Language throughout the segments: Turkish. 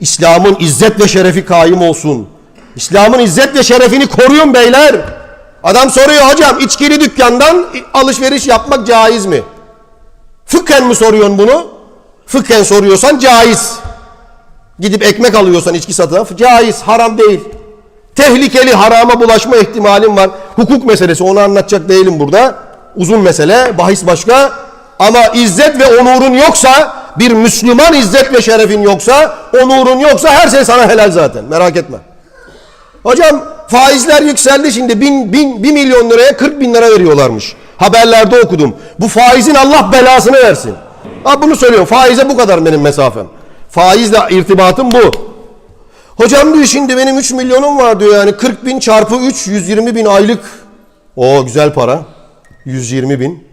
İslam'ın izzet ve şerefi kaim olsun. İslam'ın izzet ve şerefini koruyun beyler. Adam soruyor hocam içkili dükkandan alışveriş yapmak caiz mi? Fıkhen mi soruyorsun bunu? Fıkhen soruyorsan caiz. Gidip ekmek alıyorsan içki satığa caiz, haram değil. Tehlikeli harama bulaşma ihtimalin var. Hukuk meselesi onu anlatacak değilim burada. Uzun mesele, bahis başka. Ama izzet ve onurun yoksa, bir Müslüman izzet ve şerefin yoksa, onurun yoksa her şey sana helal zaten. Merak etme. Hocam faizler yükseldi şimdi. Bin, bin, bir milyon liraya 40 bin lira veriyorlarmış. Haberlerde okudum. Bu faizin Allah belasını versin. Ha bunu söylüyorum. Faize bu kadar benim mesafem. Faizle irtibatım bu. Hocam diyor şimdi benim 3 milyonum var diyor yani 40 bin çarpı 3 120 bin aylık. O güzel para. 120 bin.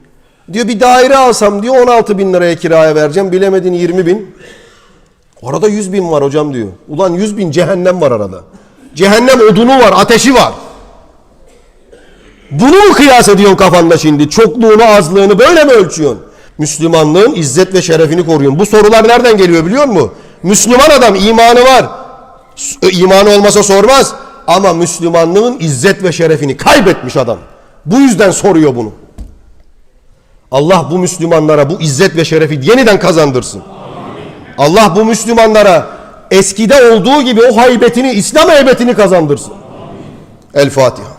Diyor bir daire alsam diyor 16 bin liraya kiraya vereceğim. Bilemedin 20 bin. Arada 100 bin var hocam diyor. Ulan 100 bin cehennem var arada. Cehennem odunu var, ateşi var. Bunu mu kıyas ediyorsun kafanda şimdi? Çokluğunu, azlığını böyle mi ölçüyorsun? Müslümanlığın izzet ve şerefini koruyun. Bu sorular nereden geliyor biliyor musun? Müslüman adam imanı var. S- İmanı olmasa sormaz. Ama Müslümanlığın izzet ve şerefini kaybetmiş adam. Bu yüzden soruyor bunu. Allah bu Müslümanlara bu izzet ve şerefi yeniden kazandırsın. Allah bu Müslümanlara eskide olduğu gibi o haybetini, İslam heybetini kazandırsın. El Fatiha.